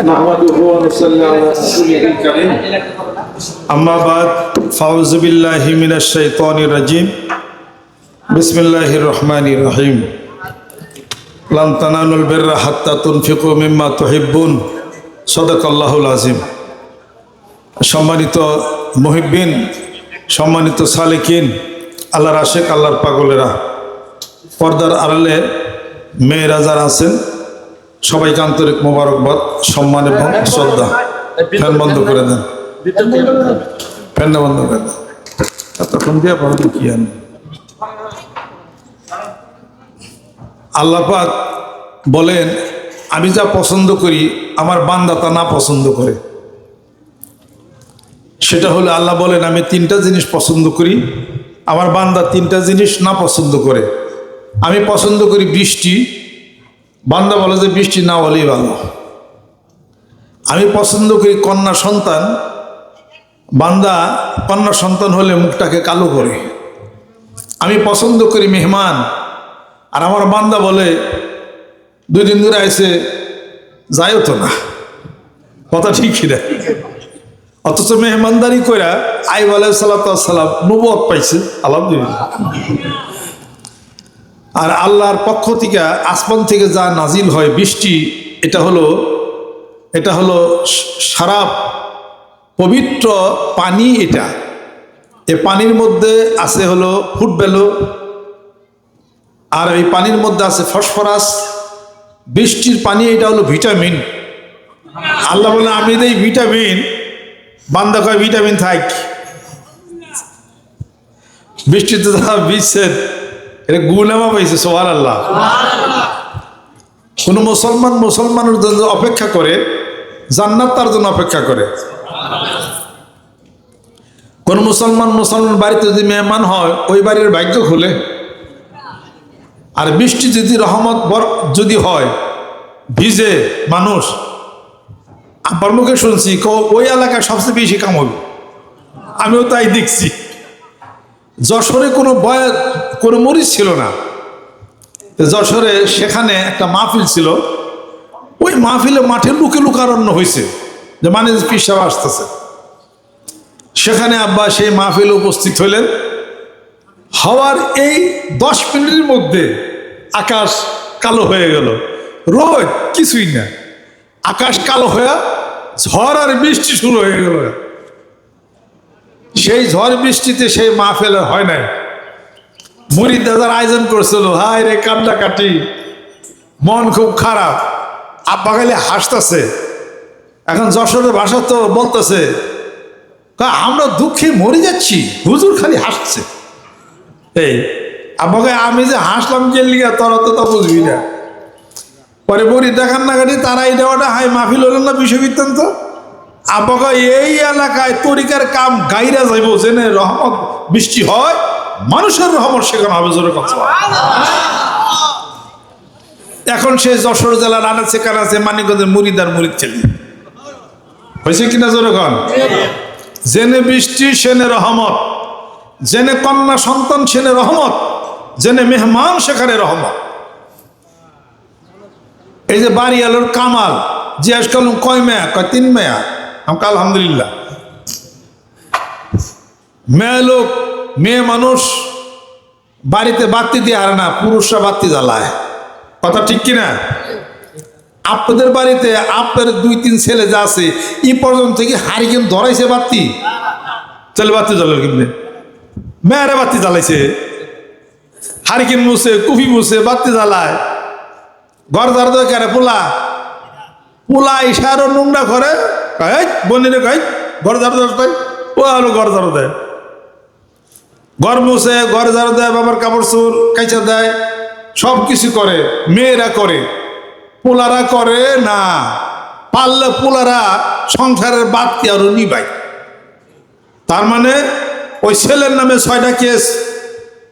نحمده ونصلي على رسوله الكريم أما بعد فأعوذ بالله من الشيطان الرجيم بسم الله الرحمن الرحيم لن تنالوا البر حتى تنفقوا مما تحبون صدق الله العظيم সম্মানিত মহিবিন সম্মানিত সালেকিন আল্লাহর আশেক আল্লাহর পাগলেরা পর্দার আড়ালে মেয়েরা যারা আছেন সবাইকে আন্তরিক মোবারকবাদ, সম্মান এবং শ্রদ্ধা। ফ্যান বন্ধ করে দেন। ফ্যানটা বন্ধ করে দেন। এতক্ষণ দিয়ে পাবেন কি আনি আল্লাপাক বলেন, আমি যা পছন্দ করি, আমার বান্দা তা না পছন্দ করে। সেটা হলো আল্লাহ বলেন, আমি তিনটা জিনিস পছন্দ করি, আমার বান্দা তিনটা জিনিস না পছন্দ করে। আমি পছন্দ করি বৃষ্টি বান্দা বলে যে, বৃষ্টি না হলেই ভালো। আমি পছন্দ করি কন্যা সন্তান। বান্দা কন্যা সন্তান হলে মুখটাকে কালো করে। আমি পছন্দ করি মেহমান। আর আমার বান্দা বলে, দুই দিন ধরে আইসে যাইও তো না। কথা ঠিকই না অথচ মেহমানদারি কইরা আই বলে সালাম নবত পাইছে। আলহামদুলিল্লাহ। আর আল্লাহর পক্ষ থেকে আসমান থেকে যা নাজিল হয় বৃষ্টি, এটা হলো এটা হলো সারা পবিত্র পানি এটা। এ পানির মধ্যে আছে হলো ফুটবেলো আর এই পানির মধ্যে আছে ফসফরাস। বৃষ্টির পানি এটা হলো ভিটামিন। আল্লাহ বলে, আমি দেই ভিটামিন। কয়, ভিটামিন থাক। বৃষ্টিতে যারা বিচ্ছেদ এটা গুনামা পাইছে সোহার আল্লাহ কোন মুসলমান মুসলমানের জন্য অপেক্ষা করে, জান্নাত তার জন্য অপেক্ষা করে। কোন মুসলমান মুসলমান বাড়িতে যদি মেহমান হয়, ওই বাড়ির ভাগ্য খুলে। আর বৃষ্টি যদি রহমত যদি হয়, ভিজে মানুষ, আমার মুখে শুনছি ওই এলাকায় সবচেয়ে বেশি কাম হবে। আমিও তাই দেখছি। যশোরে কোনো বয় কোনো মরিচ ছিল না। যশোরে সেখানে একটা মাহফিল ছিল। ওই মাহফিলে মাঠে লুকে লুকারণ্য হয়েছে যে মানে পিসাব আসতেছে। সেখানে আব্বা সেই মাহফিলে উপস্থিত হলেন হওয়ার এই দশ মিনিটের মধ্যে আকাশ কালো হয়ে গেল। রোদ কিছুই না। আকাশ কালো হয়ে ঝড় আর বৃষ্টি শুরু হয়ে গেল। সেই ঝড় বৃষ্টিতে সেই মাহফিল হয় নাই। মুরিদ দাদার আয়োজন করছিল, হায় রে কান্না কাটি, মন খুব খারাপ। আব্বা খালি হাসতেছে। এখন যশোরের ভাষা তো বলতেছে আমরা দুঃখে মরে যাচ্ছি, হুজুর খালি হাসছে। এই আব্বাকে আমি যে হাসলাম কে লিগা, তোরা তো তা বুঝবি না। পরে না গাড়ি তারা এই দেওয়াটা হাই মাহফিল হলেন না বিষয় বৃত্তান্ত আবাকে এই এলাকায় তরিকার কাম গাইরা যাইব, জেনে রহমত বৃষ্টি হয় মানুষের রহমত সেখানে হবে জোরে কথা এখন সে যশোর জেলার আনাচে কানাচে মানিকগঞ্জের মুরিদার মুরিদ ছেলে। হয়েছে কিনা জোরে কন? জেনে বৃষ্টি, সেনে রহমত। জেনে কন্যা সন্তান, সেনে রহমত। জেনে মেহমান, সেখানে রহমত। এই যে বাড়ি আলোর কামাল, জিজ্ঞাসা করলাম, কয় মেয়া? কয় তিন মেয়া? আমাকে আলহামদুলিল্লাহ। মেয়ে লোক মেয়ে মানুষ বাড়িতে বাতি দিয়ে হারে না, পুরুষরা বাতি জ্বালায়। কথা ঠিক কিনা? আপনাদের বাড়িতে আপনার দুই, তিন ছেলে যা আছে ই পর্যন্ত কি হারিকেন ধরাইছে বাতি চলে বাতি জ্বালার কিনবে। মেয়েরা বাতি জ্বালাইছে। হারিকেন মুছে, কুফি মুছে বাতি জ্বালায়। ঘর ধর দেয় কেন পোলা। পোলা ইশারও নোংরা করে। কয় বনিরে কয়, ঘর ধর তাই ও আলো ঘর ঝাড়ু দেয়। ঘর মুছে, ঘর ঝাড়ু দেয়, বাবার কাপড় চোর কাইচা দেয় সব কিছু করে, মেয়েরা করে। পোলারা করে না, পারলে পোলারা সংসারের বাদকে আরও নিবাই তার মানে ওই ছেলের নামে ছয়টা কেস,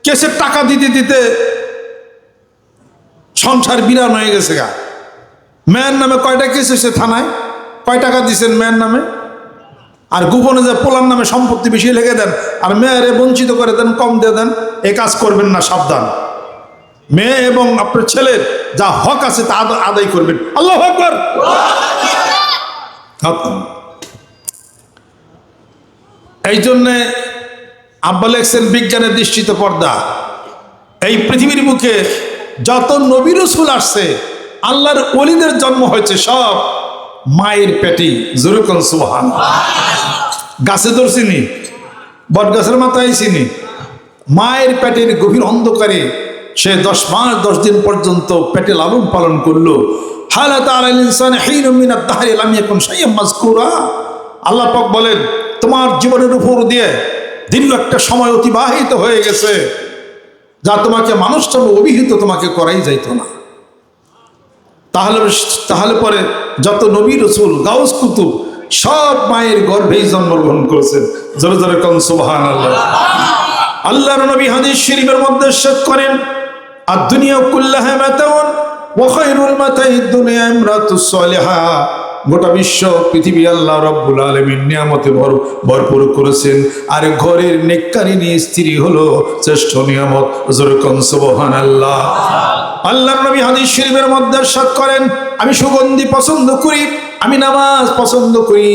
কেসের টাকা দিতে দিতে সংসার বিরান হয়ে গেছে গা। মেয়ের নামে কয়টা কেস হয়েছে থানায়? কয় টাকা দিয়েছেন মেয়ের নামে? আর গোপনে যে পোলার নামে সম্পত্তি বেশি লেগে দেন আর মেয়েরে বঞ্চিত করে দেন কম দিয়ে দেন এ কাজ করবেন না সাবধান। মেয়ে এবং আপনার ছেলের যা হক আছে তা আদায় করবেন। আল্লাহ আকবর! এই জন্যে আব্বা লেখছেন বিজ্ঞানের দৃষ্টিতে পর্দা। এই পৃথিবীর মুখে যত নবী রসুল আসছে আল্লাহর অলিদের জন্ম হয়েছে সব মায়ের পেটি। জোরকন সুহান গাছে ধরছিনি বট গাছের মাথায় চিনি। মায়ের পেটের গভীর অন্ধকারে সে দশ মাস, দশ দিন পর্যন্ত পেটে লালন পালন করল। আল্লাহ পাক বলেন, তোমার জীবনের উপর দিয়ে দীর্ঘ একটা সময় অতিবাহিত হয়ে গেছে, যা তোমাকে মানুষ অভিহিত তোমাকে করাই যাইতো না। তাহলে তাহলে পরে যত নবী রসুল, গাউস কুতুব সব মায়ের গর্ভেই জন্মগ্রহণ করেছেন। জোরে জোরে কন সুবহান আল্লাহ আল্লাহর নবী হাদিস শরীফের মধ্যে শেখ করেন আর দুনিয়া কুল্লাহা মাতাউন ওয়া খায়রুল মাতাইদ দুনিয়া ইমরাতুস সালিহা। গোটা বিশ্ব, পৃথিবী আল্লাহ রব্বুল আলমীর নিয়ামতে ভর, ভরপুর করেছেন। আর ঘরের নেককারিনী স্ত্রী হলো শ্রেষ্ঠ নিয়ামত। জোরকন সুবহান আল্লাহ আল্লাহ নবী হাদিস শরীফের মধ্যে সাত করেন, আমি সুগন্ধি পছন্দ করি আমি নামাজ পছন্দ করি,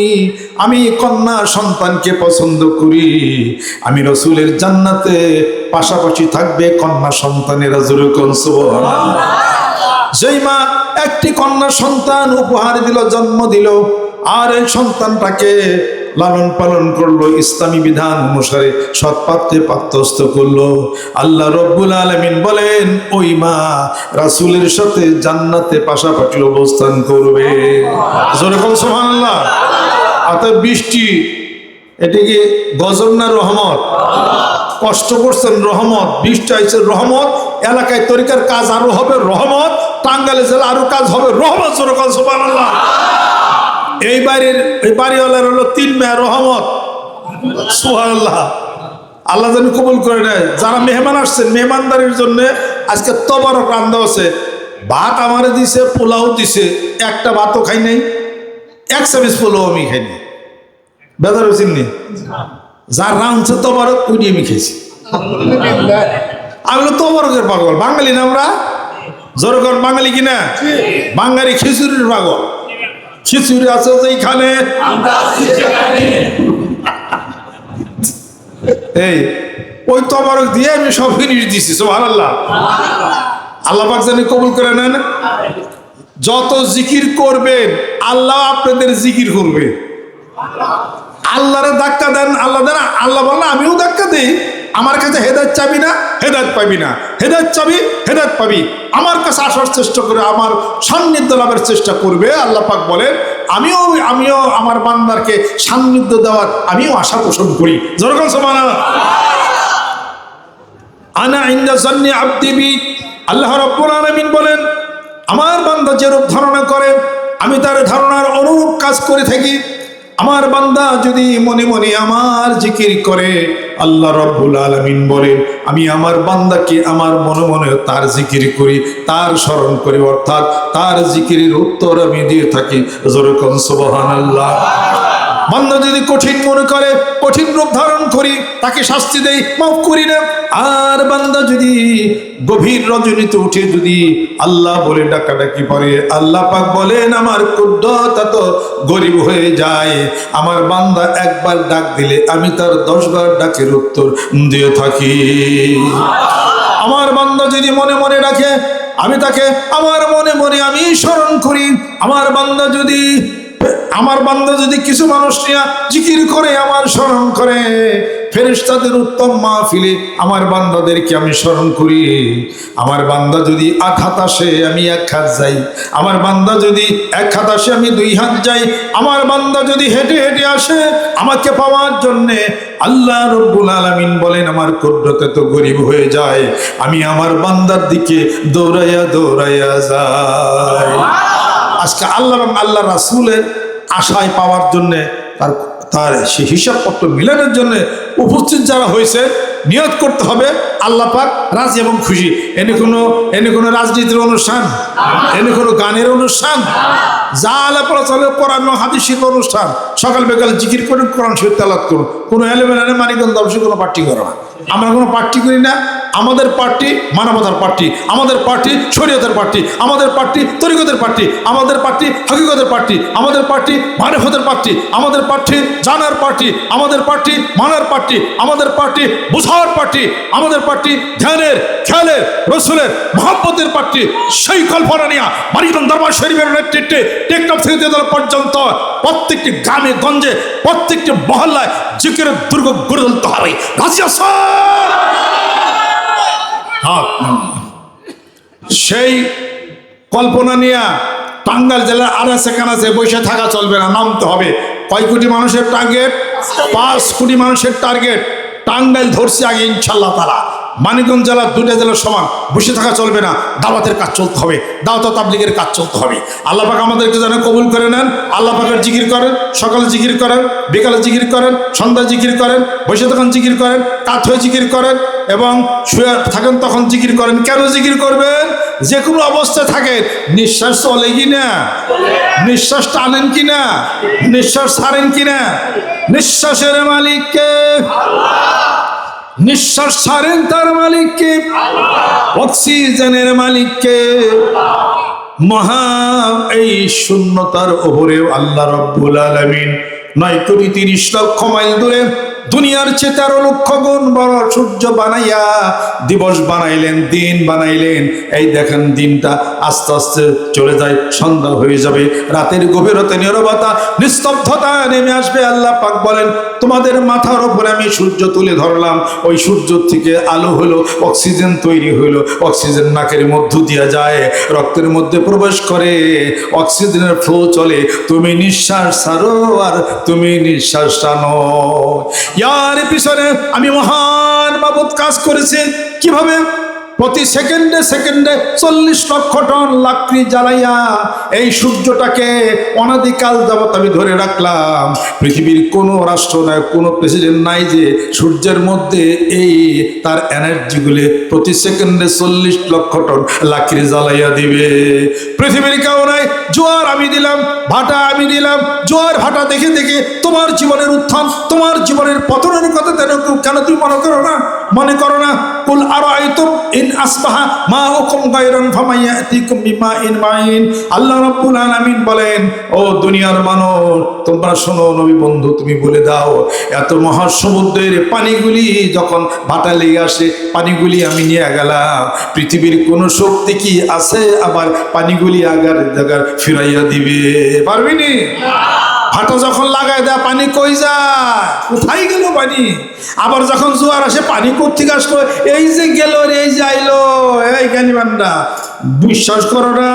আমি কন্যা সন্তানকে পছন্দ করি, আমি রসুলের জান্নাতে পাশাপাশি থাকবে কন্যা সন্তানের জোরকন যেই মা একটি কন্যা সন্তান উপহার দিল, জন্ম দিল, আর এই সন্তানটাকে লালন পালন করল, ইসলামী বিধান অনুসারে সৎপাত্রে পাত্রস্থ করল। আল্লাহ রব্বুল আলমিন বলেন, ওই মা রাসুলের সাথে জান্নাতে পাশাপাশি অবস্থান করবে। যেরকম সোহান আল্লাহ অতএব বৃষ্টি, এটি কি গজব না রহমত? কষ্ট করছেন রহমত, বৃষ্টি আইছে রহমত, এলাকায় তরিকার কাজ আরও হবে রহমত টাঙ্গালে জেলা আরও কাজ হবে রহমত যেরকম সোহান আল্লাহ এই বাড়ির, এই বাড়িওয়ালার হলো তিন মেয়ে রহমত। সুহান আল্লাহ যেন কবুল করে নেয়। যারা মেহমান আসছেন, মেহমানদারির জন্য আজকে তবারক রান্ধা আছে ভাত আমারে দিছে, পোলাও দিছে। একটা ভাতও খাই নাই। এক চামিচ পোলাও আমি খাইনি বেদার হয়েছেন নি? যার রাঁধছে তবারক ওই আমি খেয়েছি আমি তবারকের পাগল। বাঙালি না আমরা? জোরগর বাঙালি কিনা বাঙালি খিচুড়ির পাগল। খিচুড়ি আছে যেখানে এই ওই তবারক দিয়ে আমি সব ফিনিশ দিছি সুবহানাল্লাহ। আল্লাহ পাক জানি কবুল করে নেন। যত জিকির করবেন আল্লাহ আপনাদের জিকির করবে। আল্লাহরে ধাক্কা দেন আল্লাহ দেন আল্লাহ বললেন আমিও ধাক্কা দিই। আমার কাছে হেদায়ত চাবি না, হেদায়ত পাবি না। হেদায়ত চাবি, হেদায়ত পাবি। আমার কাছে আসার চেষ্টা করে, আমার সান্নিধ্য লাভের চেষ্টা করবে, আল্লাহ পাক বলেন, আমিও আমিও আমার বান্দারকে সান্নিধ্য দেওয়ার আমিও আশা পোষণ করি। যেরকম সমান আনা ইন্দা জান্নি আব্দিবি আল্লাহ রব্বুল আলামিন বলেন, আমার বান্দা যেরূপ ধারণা করে, আমি তার ধারণার অনুরূপ কাজ করে থাকি। আমার বান্দা যদি মনে মনে আমার জিকির করে, আল্লাহ রব্বুল আলমিন বলেন, আমি আমার বান্দাকে আমার মনে মনে তার জিকির করি, তার স্মরণ করি, অর্থাৎ তার জিকিরের উত্তর আমি দিয়ে থাকি। যেরকম সুবহানাল্লাহ। বান্দা যদি কঠিন মনে করে, কঠিন রূপ ধারণ করি, তাকে শাস্তি দেই, মাফ করি না। আর বান্দা যদি গভীর রজনীতে উঠে যদি আল্লাহ বলে ডাকাডাকি পরে আল্লাহ পাক বলেন, আমার কুদ্দতা তো গরিব হয়ে যায়। আমার বান্দা একবার ডাক দিলে, আমি তার দশবার ডাকের উত্তর দিয়ে থাকি। আমার বান্দা যদি মনে মনে ডাকে, আমি তাকে, আমার মনে মনে আমি স্মরণ করি। আমার বান্দা যদি আমার বান্দা যদি কিছু মানুষ নিয়ে জিকির করে, আমার স্মরণ করে, ফেরেশতাদের উত্তম মাহফিলে আমার বান্দাদেরকে আমি স্মরণ করি। আমার বান্দা যদি এক হাত আসে, আমি এক হাত যাই। আমার বান্দা যদি এক হাত আসে, আমি দুই হাত যাই। আমার বান্দা যদি হেঁটে হেঁটে আসে, আমাকে পাওয়ার জন্যে আল্লাহ রব্বুল আলামিন বলেন, আমার কুদরতে তো গরিব হয়ে যায়। আমি আমার বান্দার দিকে দৌড়াইয়া দৌড়াইয়া যাই। আজকে আল্লাহ এবং আল্লাহ রাসুলের আশায় পাওয়ার জন্যে তার তার সে হিসাবপত্র মিলানোর জন্য উপস্থিত যারা হয়েছে নিয়ত করতে হবে আল্লাহ পাক রাজি এবং খুশি। এনে কোনো এনে কোনো রাজনীতির অনুষ্ঠান? এনে কোনো গানের অনুষ্ঠান? যা আলাপ চলে কোরআন এবং হাদিস শিল্প অনুষ্ঠান। সকাল বিকাল জিকির করুন কোরআন শরীফ তেলাত করুন। কোনো এনে মানিকগঞ্জ অবশ্যই কোনো পার্টি করো না। আমরা কোনো পার্টি করি না। আমাদের পার্টি মানবতার পার্টি, আমাদের পার্টি শরীয়তের পার্টি, আমাদের পার্টি তরিকতের পার্টি, আমাদের পার্টি হকিকতের পার্টি, আমাদের পার্টি মানবতার পার্টি, আমাদের পার্টি জানার পার্টি, আমাদের পার্টি মানার পার্টি, আমাদের পার্টি বুঝার পার্টি, আমাদের পার্টি ধ্যানের, খেয়ালের, রসুলের, মহাব্বতের পার্টি, সেই কল্পনা নিয়ে মানিকগঞ্জ দরবার শরীফের নেতৃত্বে টেকনাফ থেকে তেতলা পর্যন্ত প্রত্যেকটি গ্রামে, গঞ্জে, প্রত্যেকটি মহল্লায় জিকিরের দুর্গ গড়ে তুলতে হবে রাজি আছো? হক। সেই কল্পনা নিয়ে টাঙ্গাল জেলার আনাচে কানাচে বসে থাকা চলবে না, নামতে হবে। কয় কোটি মানুষের টার্গেট পাঁচ কোটি মানুষের টার্গেট টাঙ্গাইল ধরছে আগে ইনশাল্লাহ তারা মানিকগঞ্জ জেলার দুটা জেলার সমান। বসে থাকা চলবে না। দাওয়াতের কাজ চলতে হবে। দাওয়াত তাবলিগের কাজ চলতে হবে। আল্লাহ পাক আমাদেরকে যেন কবুল করে নেন। আল্লাহ পাকের জিকির করেন। সকালে জিকির করেন। বিকালে জিকির করেন। সন্ধ্যা জিকির করেন। বসে তখন জিকির করেন। কাত হয়ে জিকির করেন। এবং শুয়ে থাকেন তখন জিকির করেন। কেন জিকির করবেন? যে কোনো অবস্থায় থাকেন। নিঃশ্বাস চলে কি না? নিঃশ্বাস টানেন কি না? নিঃশ্বাস ছাড়েন কি না? নিঃশ্বাসের মালিককে নিঃশ্বাস ছাড়েন তার মালিককে অক্সিজেনের মালিককে। মহা এই শূন্যতার ওপরে আল্লাহ রব্বুল আলমিন নয় কোটি তিরিশ লক্ষ মাইল দূরে দুনিয়ার চেয়ে তেরো লক্ষ গুণ বড় সূর্য বানাইয়া দিবস বানাইলেন, দিন বানাইলেন। এই দেখেন দিনটা আস্তে আস্তে চলে যায়, সন্ধ্যা হয়ে যাবে, রাতের গভীরতা, নীরবতা, নিস্তব্ধতা নেমে আসবে। আল্লাহ পাক বলেন, তোমাদের মাথার ওপরে আমি সূর্য তুলে ধরলাম। ওই সূর্য থেকে আলো হলো, অক্সিজেন তৈরি হলো। অক্সিজেন নাকের মধ্য দিয়ে যায়, রক্তের মধ্যে প্রবেশ করে, অক্সিজেনের ফ্লো চলে। তুমি নিঃশ্বাস ছাড়ো আর তুমি নিঃশ্বাস টানো। ইয়ার পিছনে আমি মহান বাবদ কাজ করেছি। কীভাবে? প্রতি সেকেন্ডে সেকেন্ডে চল্লিশ লক্ষ টন লাকড়ি জ্বালাইয়া এই সূর্যটাকে অনাদিকাল যাবত আমি ধরে রাখলাম। পৃথিবীর কোনো রাষ্ট্র নাই, কোনো প্রেসিডেন্ট নাই যে সূর্যের মধ্যে এই তার এনার্জিগুলি প্রতি সেকেন্ডে চল্লিশ লক্ষ টন লাকড়ি জ্বালাইয়া দিবে। পৃথিবীর কেউ নাই, জোয়ার আমি দিলাম, ভাটা আমি দিলাম। জোয়ার, ভাটা দেখে দেখে তোমার জীবনের উত্থান, তোমার জীবনের পতনের কথা কেন তুমি মনে করো না? মনে করো না, কুল আরও আইতুম ইন আসবাহা মা হুকুম গায়রান ফামাইয়াতিকুম বিমা ইন মাইন। আল্লাহ রাব্বুল আলামিন বলেন, ও দুনিয়ার মানুষ, তোমরা শোনো নবী বন্ধু, তুমি বলে দাও, এত মহাসমুদ্রের পানিগুলি যখন ভাটা লেগে আসে, পানিগুলি আমি নিয়ে গেলাম। পৃথিবীর কোন শক্তি কি আছে? আবার পানিগুলি আগার জাগার ফিরাইয়া দিবে। পারবিনি ভাটা যখন লাগাই দেয় পানি কই যায়? কোথায় গেল পানি? আবার যখন জোয়ার আসে পানি কোথেকে আসলো? এই যে গেল রে, এই যে আইলো। এই জ্ঞানীবান্ডা বিশ্বাস করো না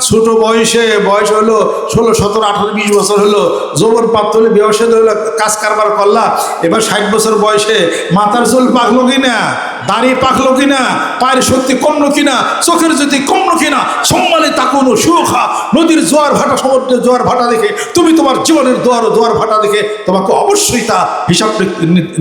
ছোট বয়সে বয়স হলো ষোলো সতেরো আঠারো বিশ বছর হলো জোবর প্রাপ্ত হলে ব্যবসা হলো কাজ কারবার করলা এবার ষাট বছর বয়সে মাথার চুল পাকলো কিনা? দাড়ি পাকলো কিনা, পায়ের শক্তি কমলো কিনা, চোখের জ্যোতি কমলো কিনা, সম্মানে তাকুনো সুখা। নদীর জোয়ার ভাটা, সমুদ্রের জোয়ার ভাটা দেখে, তুমি তোমার জীবনের দোয়ার জোয়ার ভাটা দেখে, তোমাকে অবশ্যই তা হিসাব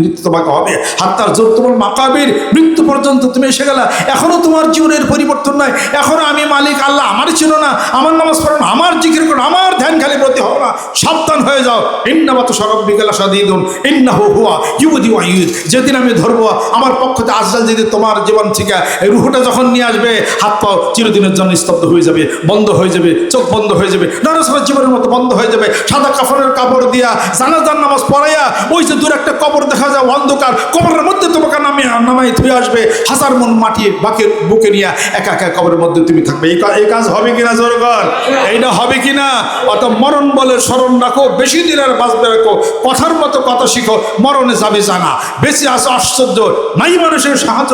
নিতে তোমাকে হবে। হাত্তার জোর তোমার মাকাবির মৃত্যু পর্যন্ত তুমি এসে গেলা। এখনও তোমার জীবনের পরিবর্তন নাই। এখনও আমি মালিক, আল্লাহ আমার ছিল না। আমার নামাজ পড়ো না, আমার জিকির করো আমার ধ্যান খালি প্রতি হও না। সাবধান হয়ে যাও। ইন্নাবাত সরব বিকেলা সাদিদুন ইন্না হু হুয়া ইউদি ওয়া ইউদ যেদিন আমি ধরবো, আমার পক্ষতে আজরাল যদি তোমার জীবন থেকে এই রুহটা যখন নিয়ে আসবে, হাত পাও চিরদিনের জন্য স্তব্ধ হয়ে যাবে, বন্ধ হয়ে যাবে, চোখ বন্ধ হয়ে যাবে, নরসরের জীবনের মতো বন্ধ হয়ে যাবে, সাদা কাফনের কাপড় দিয়া জানাজার নামাজ পড়াইয়া ওই যে দূর একটা কবর দেখা যায়, অন্ধকার, কবরের মধ্যে তোমাকে নামিয়ে, নামাই ধুয়ে আসবে, হাজার মন মাটি বাকের বুকে নিয়ে একা একা কবরের মধ্যে তুমি থাকবে। এই কাজ হবে কিনা জোরগর? এইটা হবে কিনা? অত মরণ বলে স্মরণ রাখো, বেশি দিন আর বাঁচবে রাখো, কথার মতো কথা শিখো, মরণে যাবে জানা। বেশি আসো আশ্চর্য, নাই মানুষের সাহায্য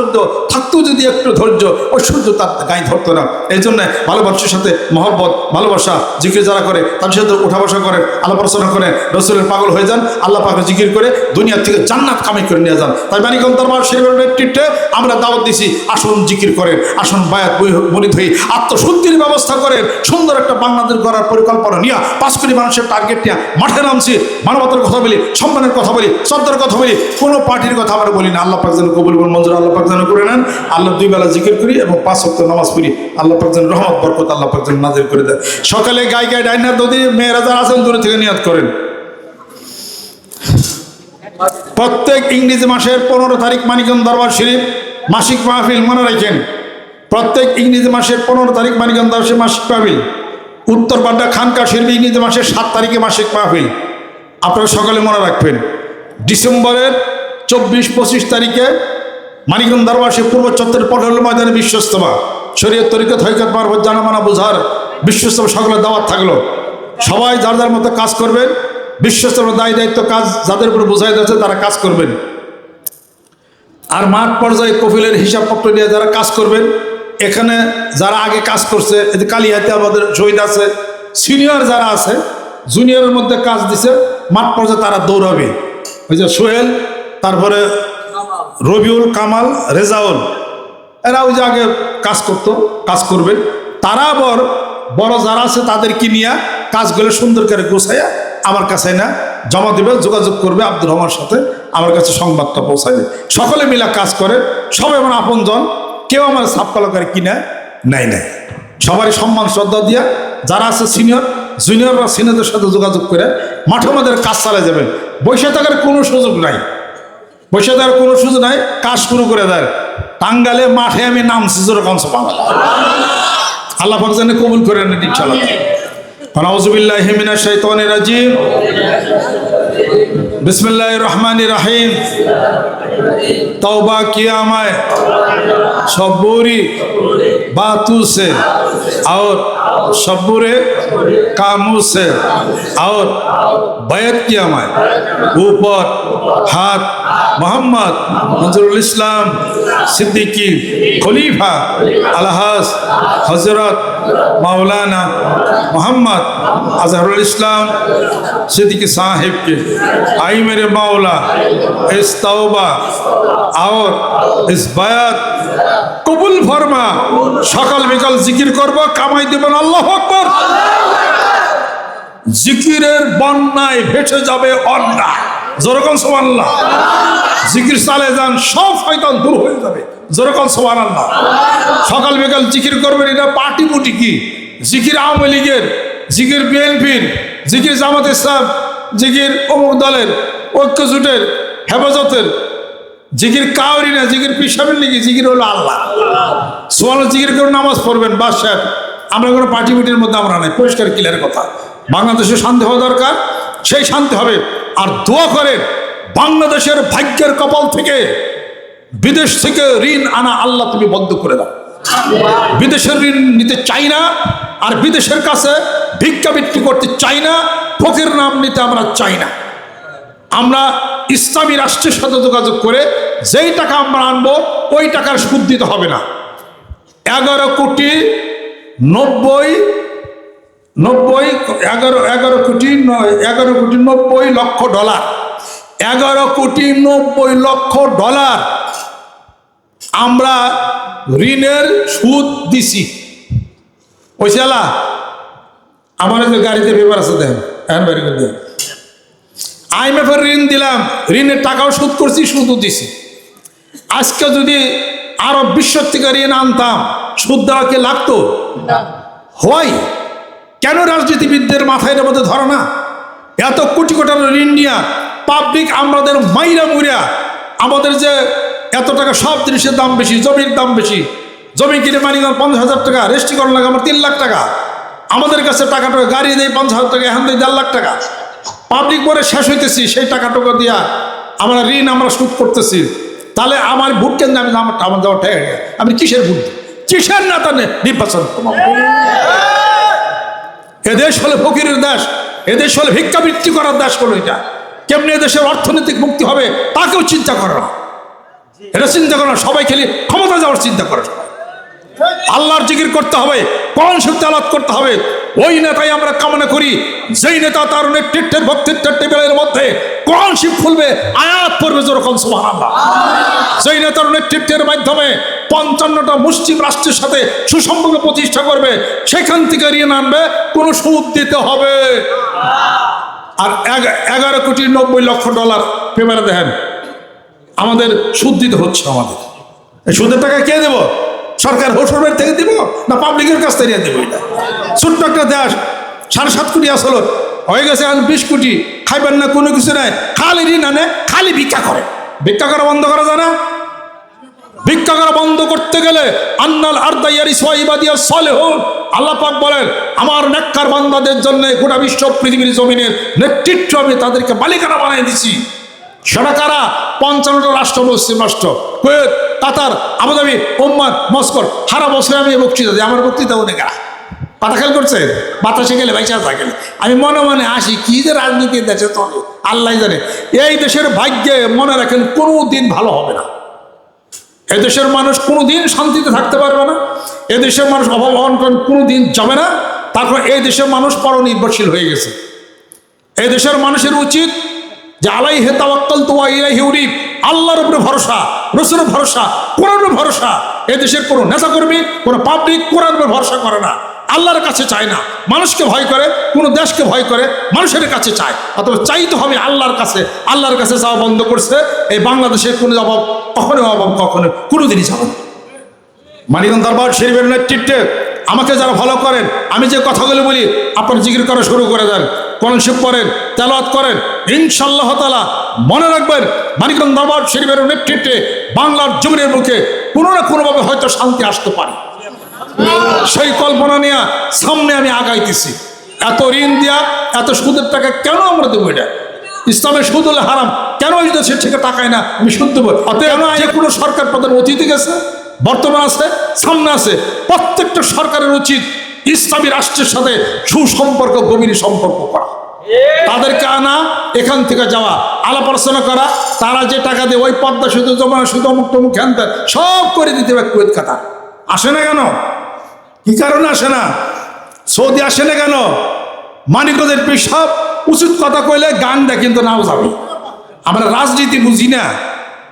থাকতেও যদি একটু ধৈর্য, ঐশ্বর্য তার গায়ে ধরতো না। এই জন্য ভালোবাসার সাথে মহব্বত, ভালোবাসা, জিকির যারা করে তার সাথে উঠা বসা করে আল্লাহ পড়াশোনা করে রসুলের পাগল হয়ে যান, আল্লাহ পাকে জিকির করে দুনিয়ার থেকে জান্নাত কামাই করে নিয়ে যান। তাই মানিকম দরবার শিবের নেতৃত্বে আমরা দাওয়াত দিছি, আসুন জিকির করেন, আসুন বায়াত মরিত হয়ে আত্মশুদ্ধির ব্যবস্থা করেন, সুন্দর একটা বাংলাদেশ গড়ার পরিকল্পনা নিয়ে পাঁচ কোটি মানুষের টার্গেট নিয়ে মাঠে নামছি। মানবতার কথা বলি, সম্মানের কথা বলি, শ্রদ্ধার কথা বলি, কোনো পার্টির কথা আমরা বলি না। আল্লাহ পাক যেন কবুল করুন, মঞ্জুর আল্লাহ যেন করে নেন, আল্লাহ দুই বেলা জিকির করি এবং পাঁচ সপ্তাহ নামাজ পড়ি। আল্লাহ পাক যেন রহমত, বরকত আল্লাহ পাক যেন নাজির করে দেন। সকালে গায়ে গায়ে ডাইনার নদী মেয়েরা যারা আছেন দূরে থেকে নিয়াদ করেন। প্রত্যেক ইংরেজি মাসের পনেরো তারিখ মানিকগঞ্জ দরবার শরীফ মাসিক মাহফিল মনে রাখেন। প্রত্যেক ইংরেজি মাসের পনেরো তারিখ মানিকগঞ্জ দরবার মাসিক মাহফিল। উত্তর পাড্ডা খানকা শরীফ ইংরেজি মাসের সাত তারিখে মাসিক মাহফিল। আপনারা সকালে মনে রাখবেন, ডিসেম্বরের চব্বিশ পঁচিশ তারিখে দরবার শরীফ পূর্ব চত্বরের পটল ময়দানে বিশ্বস্তমা শরীয়ত তরিকত হৈকত মারফত, জানামানা, বোঝার বিশ্বস্তমা সকলের দাওয়াত থাকল। সবাই যার যার মতো কাজ করবেন বিশ্বস্তমা দায় দায়িত্ব কাজ যাদের উপর বোঝাই যাচ্ছে তারা কাজ করবেন। আর মাঠ পর্যায়ে কফিলের হিসাবপত্র নিয়ে যারা কাজ করবেন, এখানে যারা আগে কাজ করছে যে কালিয়াতে আমাদের শহীদ আছে, সিনিয়র যারা আছে, জুনিয়রের মধ্যে কাজ দিছে, মাঠ পর্যায়ে তারা দৌড়াবে। ওই যে সোহেল, তারপরে রবিউল কামাল, রেজাউল, এরা ওই যে আগে কাজ করতো, কাজ করবে। তারা আবার বড় যারা আছে তাদেরকে নিয়ে কাজগুলো সুন্দর করে গোছাইয়া আমার কাছে না জমা দেবে, যোগাযোগ করবে আব্দুর রহমানের সাথে, আমার কাছে সংবাদটা পৌঁছাবে সকলে মিলা কাজ করে, সবাই আমার আপনজন, কেউ আমার সাপকালো করে কিনে নাই নাই। সবারই সম্মান, শ্রদ্ধা দিয়া যারা আছে সিনিয়র, জুনিয়ররা সিনিয়রদের সাথে যোগাযোগ করে মাঠে আমাদের কাজ চালিয়ে যাবেন বসে থাকার কোনো সুযোগ নাই। বসে দেওয়ার কোনো সুযোগ নাই, কাজ শুরু করে দেয়। টাঙ্গালে মাঠে আমি নামছি যেরকম বাংলা। আল্লাহ পাক জানে কবুল করে নেন ইনশাআল্লাহ। আউযুবিল্লাহি হিমিনাশ শাইতানির বিসমিল্লাহির রহমানির রহিম। तौबा किया मैं सबूरी बातों से और सबूरे कामों से और बैत किया मैं ऊपर हाथ मोहम्मद मंजरुल इस्लाम सिद्दीकी खलीफा अलहास हजरत मौलाना मोहम्मद अजहरुल इस्लाम सिद्दीकी साहिब के आई मेरे मौला इस तौबा और इस বায়াত কবুল ফরমা সকাল বিকাল জিকির করব কামাই দেবেন আল্লাহ আকবর জিকিরের বন্যায় ভেসে যাবে অন্যায় যেরকম সোমান আল্লাহ জিকির চালে যান সব শয়তান দূর হয়ে যাবে যেরকম সোমান আল্লাহ সকাল বিকাল জিকির করবেন এটা পার্টি মুটি কি জিকির আওয়ামী লীগের জিকির বিএনপির জিকির জামাত ইসলাম জিকির অমুক দলের ঐক্য জোটের হেফাজতের জিকির কাউরি না, জিকির পিসাবেন নাকি জিকির হলো আল্লাহ। সোয়াল জিকির করে নামাজ পড়বেন, বাস সাহেব আমরা কোনো পার্টি মিটির মধ্যে আমরা নাই, পরিষ্কার ক্লিয়ার কথা। বাংলাদেশে শান্তি হওয়া দরকার, সেই শান্তি হবে। আর দোয়া করেন বাংলাদেশের ভাগ্যের কপাল থেকে বিদেশ থেকে ঋণ আনা আল্লাহ তুমি বন্ধ করে দাও। বিদেশের ঋণ নিতে চাই না, আর বিদেশের কাছে ভিক্ষা বিক্রি করতে চাই না, ফকির নাম নিতে আমরা চাই না। আমরা ইসলামী রাষ্ট্রের সাথে যোগাযোগ করে যেই টাকা আমরা আনব, ওই টাকার সুদ দিতে হবে না। এগারো কোটি নব্বই নব্বই, এগারো এগারো কোটি এগারো কোটি নব্বই লক্ষ ডলার। এগারো কোটি নব্বই লক্ষ ডলার আমরা ঋণের সুদ দিছি। ওই চালা আমার যে গাড়িতে পেপার আছে দেন হ্যান্ড বাড়ি দেন। আইএমএফের ঋণ দিলাম। ঋণের টাকাও শোধ করছি সুদও দিছি। আজকে যদি আরব বিশ্ব থেকে ঋণ আনতাম সুদ দেওয়া কি লাগতো? হয়। কেন রাজনীতিবিদদের মাথায় এর মধ্যে ধরে না? এত কোটি কোটার ঋণ নিয়া পাবলিক আমাদের মাইরা মুইরা আমাদের যে এত টাকা সব জিনিসের দাম বেশি জমির দাম বেশি জমি কিনে মানি পঞ্চাশ হাজার টাকা রেজিস্ট্রিকরণ লাগে আমার তিন লাখ টাকা। আমাদের কাছে টাকাটা গাড়ি দেয় পঞ্চাশ হাজার টাকা এখান থেকে দেড় লাখ টাকা। পাবলিক পরে শেষ হইতেছি, সেই টাকাটুকু দিয়া আমরা ঋণ আমরা সুদ করতেছি। তাহলে আমার ভোট কেন্দ্র আমি আমার আমার দেওয়া ঠেকে। আমি কিসের ভোট কিসের নে- নির্বাচন এদেশ হলে ফকিরের দেশ এদেশ হলে ভিক্ষাবৃত্তি করার দেশ হলো এটা। কেমনি এদেশের অর্থনৈতিক মুক্তি হবে, তাকেও চিন্তা করো এটা চিন্তা করো সবাই খেলে ক্ষমতা যাওয়ার চিন্তা করো সবাই। আল্লাহর জিকির করতে হবে কোন শক্তি আলাদ করতে হবে। ওই নেতাই আমরা কামনা করি, যেই নেতা তার নেতৃত্বের ভক্তিত্বের টেবিলের মধ্যে কোরআন শিব খুলবে, আয়াত পড়বে যেরকম, সুবহানাল্লাহ। যেই নেতার নেতৃত্বের মাধ্যমে পঞ্চান্নটা মুসলিম রাষ্ট্রের সাথে সুসম্পর্ক প্রতিষ্ঠা করবে, সেখান থেকে ঋণ আনবে কোনো সুদ দিতে হবে। আর এগারো কোটি নব্বই লক্ষ ডলার পেপারে দেখেন আমাদের সুদ দিতে হচ্ছে আমাদের। সুদের টাকা কে দেব? সরকার হোসরের থেকে দিব না পাবলিকের কাছ থেকে দেবো? ছোট্ট একটা দেশ, সাড়ে সাত কোটি আসলো, হয়ে গেছে এখন বিশ কোটি খাইবেন না কোনো কিছু নাই, খালি ঋণ আনে, খালি ভিক্ষা করে। ভিক্ষা করা বন্ধ করা যায় না। ভিক্ষা করা বন্ধ করতে গেলে আন্নাল আর্দাইয়ারি সোয়াইবাদিয়া সলে আল্লাহ পাক বলেন, আমার নেককার বান্দাদের জন্য গোটা বিশ্ব পৃথিবীর জমিনের নেতৃত্ব আমি তাদেরকে মালিকানা বানিয়ে দিছি। সেটা কারা? পঞ্চান্নটা রাষ্ট্র, মুসলিম রাষ্ট্র। কুয়েত, কাতার, আবুধাবি ওম্মান মস্কর। সারা বছরে আমি বক্তৃতা দিই, আমার বক্তৃতা উনি কারা? পাতা খেয়াল করছে? বাতাসে গেলে ভাইসা থাকেন আমি মনে মনে আসি, কি যে রাজনীতির দেশে চলে। আল্লাহ জানে। এই দেশের ভাগ্যে মনে রাখেন কোনো দিন ভালো হবে না। এদেশের মানুষ কোনো দিন শান্তিতে থাকতে পারবে না। এদেশের মানুষ অভাব অনটন কোনো দিন যাবে না। তারপর এই দেশের মানুষ পরনির্ভরশীল হয়ে গেছে। এই দেশের মানুষের উচিত যে আলাই হে তাওয়াক্কাল তো ইলাই হিউরি আল্লাহর উপরে ভরসা ভরসা ভরসা। কোনো কোনো পাবলিক ভরসা করে না। আল্লাহর কাছে চায় না। মানুষকে ভয় করে, কোনো দেশকে ভয় করে, মানুষের কাছে চায়। অথবা চাইতে হবে আল্লাহর কাছে। আল্লাহর কাছে যাওয়া বন্ধ করছে, এই বাংলাদেশের কোনো অভাব কখনো অভাব কখনো কোনোদিনই যাবে মানিকন দরবার শরীফের নেতৃত্বে আমাকে যারা ভালো করেন, আমি যে কথাগুলো বলি, আপনার জিকির করা শুরু করে দেন। শিব পড়েন তেলাওয়াত করেন ইনশাল্লাহ তালা মনে রাখবেন মানিকন দরবার শরীফের নেতৃত্বে বাংলার জমিনের মুখে কোনো না কোনোভাবে হয়তো শান্তি আসতে পারে। সেই কল্পনা নিয়ে সামনে আমি আগাইতেছি। এত ঋণ দিয়া এত সুদের টাকা কেন আমরা দেবো এটা? ইসলামের সুদ হলে হারাম কেন এই দেশের থেকে টাকায় না আমি শুদ্ধ বলি অতএব যে কোনো সরকার প্রধান অতীতে গেছে বর্তমান আছে সামনে আছে। প্রত্যেকটা সরকারের উচিত ইসলামী রাষ্ট্রের সাথে সুসম্পর্ক, গভীর সম্পর্ক করা। তাদেরকে আনা, এখান থেকে যাওয়া, আলাপ আলোচনা করা, তারা যে টাকা দেয়, ওই পদ্মা শুধু জমা শুধু অমুক টমুক হ্যান সব করে দিতে হবে কুয়েত খাতা আসে না কেন? কি কারণে আসে না? সৌদি আসে না কেন? মানিকদের সব উচিত কথা কইলে গান দেয়, কিন্তু নাও যাবে। আমরা রাজনীতি বুঝি না।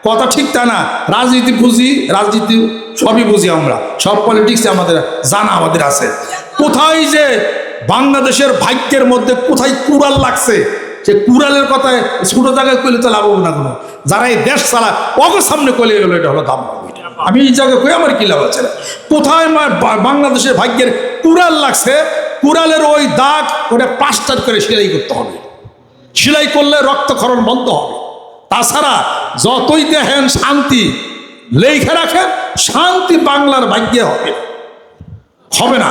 কথা ঠিক তা না। রাজনীতি বুঝি, রাজনীতি সবই বুঝি আমরা। সব পলিটিক্স আমাদের জানা আমাদের আছে। কোথায় যে বাংলাদেশের ভাগ্যের মধ্যে কোথায় কুড়াল লাগছে সে কুড়ালের কথায় ছোট জায়গায় কইলে তো লাভ হবে না কোনো। যারা এই দেশ চালায় অগর সামনে কইলে গেলো এটা হলো দাম। আমি এই জায়গায় কই আমার কি লাভ আছে কোথায় আমার বাংলাদেশের ভাগ্যের কুড়াল লাগছে, কুড়ালের ওই দাগ ওটা প্লাস্টার করে সেলাই করতে হবে। সেলাই করলে রক্তক্ষরণ বন্ধ হবে। তাছাড়া যতই দেখেন শান্তি লেখে রাখেন শান্তি বাংলার ভাগ্যে হবে। হবে না।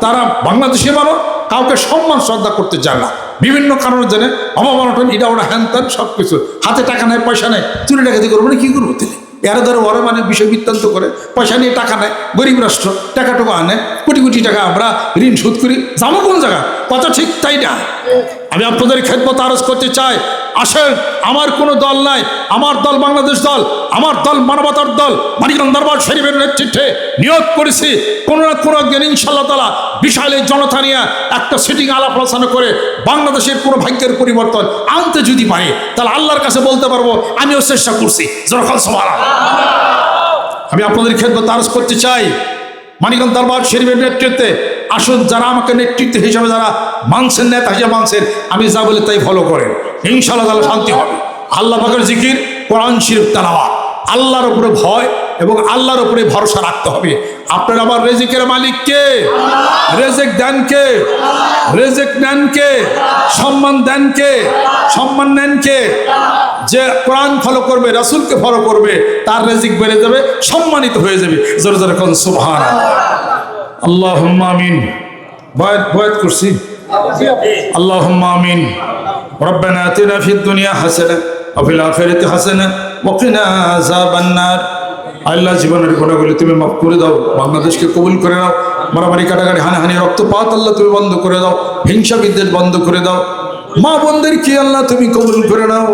তারা বাংলাদেশের মানুষ, কাউকে সম্মান, শ্রদ্ধা করতে চায় না। বিভিন্ন কারণে জেনে অবমানটন এটা ওরা হ্যান ত্যান সব কিছু হাতে টাকা নেয়, পয়সা নেয়, চুরি ডাকাতি করব মানে কী করব তিনি? এরা ধরে ওরা মানে বিষয় বৃত্তান্ত করে, পয়সা নিয়ে টাকা নেয়, গরিব রাষ্ট্র টাকা টুকু আনে, কোটি কোটি টাকা আমরা ঋণ শোধ করি। যাব কোন জায়গা? কথা ঠিক তাই না? আমি আপনাদের খেদমত আরজ করতে চাই। আসেন, আমার কোনো দল নাই। আমার দল বাংলাদেশ দল, আমার দল মানবতার দল, মানিকগঞ্জ দরবার শরীফের নেতৃত্বে নিয়োগ করেছি। কোনো না কোনো একদিন ইনশাল্লাহ তালা বিশাল এই জনতা নিয়ে একটা সিটিং আলাপ আলোচনা করে বাংলাদেশের কোনো ভাগ্যের পরিবর্তন আনতে যদি পারি, তাহলে আল্লাহর কাছে বলতে পারব, আমিও চেষ্টা করছি। যখন সবার আমি আপনাদের খেদমত আরজ করতে চাই। মানিকগঞ্জ দরবার শরীফের নেতৃত্বে আসুন, যারা আমাকে নেতৃত্ব হিসাবে যারা মানছেন, নেতা হিসেবে মানছেন, আমি যা বলে তাই ফলো করেন। ইনশাল্লাহ তাহলে শান্তি হবে। আল্লাহ পাকের জিকির, কোরআন শরীফ তালাওয়া আল্লাহর উপরে ভয় এবং আল্লাহর উপরে ভরসা রাখতে হবে। আপনার আমার রেজিকের মালিক কে? রেজেক দেন কে? রেজেক নেন কে? সম্মান দেন কে? সম্মান নেন কে? যে কোরআন ফলো করবে, রাসূলকে ফলো করবে, তার রেজিক বেড়ে যাবে, সম্মানিত হয়ে যাবে। জোরে জোরে কোন সুবহান আল্লাহ আমিন বয়াত বয়াত করছি اللهم آمين ربنا آتنا في الدنيا حسنة وفي الآخرة حسنة وقنا عذاب النار আল্লাহ জীবনের গুণাগুলি তুমি মাফ করে দাও বাংলাদেশকে কবুল করে দাও মারামারি কাটাকাটি হানাহানি রক্তপাত আল্লাহ তুমি বন্ধ করে দাও হিংসা বিদ্বেষ বন্ধ করে দাও মা বোনদের কি আল্লাহ তুমি কবুল করে নাও?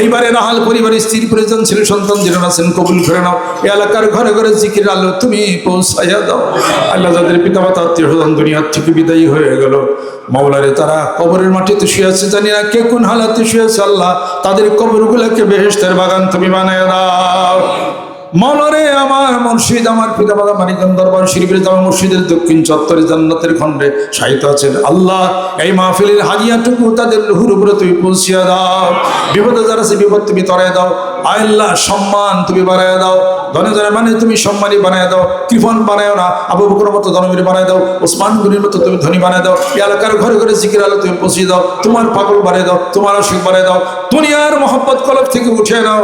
এইবারে নাহাল পরিবারের স্ত্রী প্রয়োজন ছিল, সন্তান যিনি আছেন কবুল করে নাও। এলাকার ঘরে ঘরে জিকির আল্লাহ তুমি পৌঁছাইয়া দাও। আল্লাহ যাদের পিতা মাতা আত্মীয় স্বজন দুনিয়ার থেকে বিদায়ী হয়ে গেল, মাওলারে তারা কবরের মাটিতে শুয়ে আছে, জানি না কে কোন হালাতে শুয়ে আছে আল্লাহ। তাদের কবরগুলোকে বেহেস্তের বাগান তুমি বানায় দাও। মলরে আমার মুর্শিদ আমার পিতা মাতা মানিকন দরবার শরীফের জামা মুর্শিদের দক্ষিণ চত্বরে জান্নাতের খণ্ডে সাহিত্য আছেন। আল্লাহ, এই মাহফিলের হাজিয়াটুকু তাদের লুহুর উপরে তুমি পৌঁছিয়া দাও। বিপদে যারা সে বিপদ তুমি তরাই দাও। আল্লাহ সম্মান তুমি বানায় দাও। ধনে ধনে মানে তুমি সম্মানী বানায় দাও। কৃপন বানায় না। আবু বকর মতো ধনবীর বানায় দাও। ওসমান গুলির মতো তুমি ধনী বানায় দাও। এলাকার ঘরে ঘরে জিকির আলো তুমি পৌঁছে দাও। তোমার পাগল বানিয়ে দাও। তোমার আশিক বানিয়ে দাও। দুনিয়ার মোহাম্মত কলব থেকে উঠে নাও।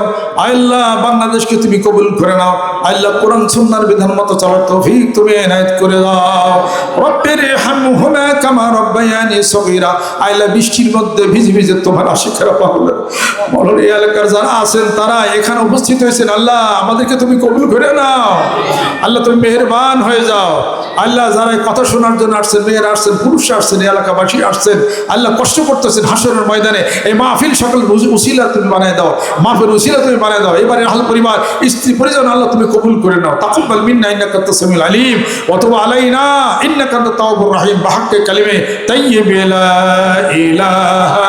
আল্লাহ বাংলাদেশকে তুমি কবুল করে নাও। আল্লাহ কোরআন সুন্নার বিধান মতো চলার তৌফিক তুমি এনায়েত করে দাও। রব্বের হামহুমা কামা রব্বায়ানি সগীরা। বৃষ্টির মধ্যে ভিজে ভিজে তোমার আশিকেরা পাগল বলুন এই এলাকার যারা আছেন, তারা এখানে উপস্থিত হয়েছেন, আল্লাহ, আমাদেরকে তুমি কবুল করে নাও। আল্লাহ, তুমি মেহেরবান হয়ে যাও। আল্লাহ, যারা কথা শোনার জন্য আসছেন, মেয়েরা আসছেন পুরুষ আসছেন এলাকাবাসী আসছেন, আল্লাহ কষ্ট করতেছেন হাসরের ময়দানে। এই মাহফিল সকল উসিলা তুমি বানায় দাও। মাহফিল উসিলা তুমি বানায় দাও। এবারে আহল পরিবার, স্ত্রী পরিজন, আল্লাহ, তুমি কবুল করে নাও। তাকুব্বাল মিন্না, ইন্নাকা আনতাস সামিউল আলিম। তুব আলাইনা, ইন্নাকা আনতাত তাওয়াবুর রাহিম। বাহাক্কে কালিমে, তাইয়্যিব লা ইলাহা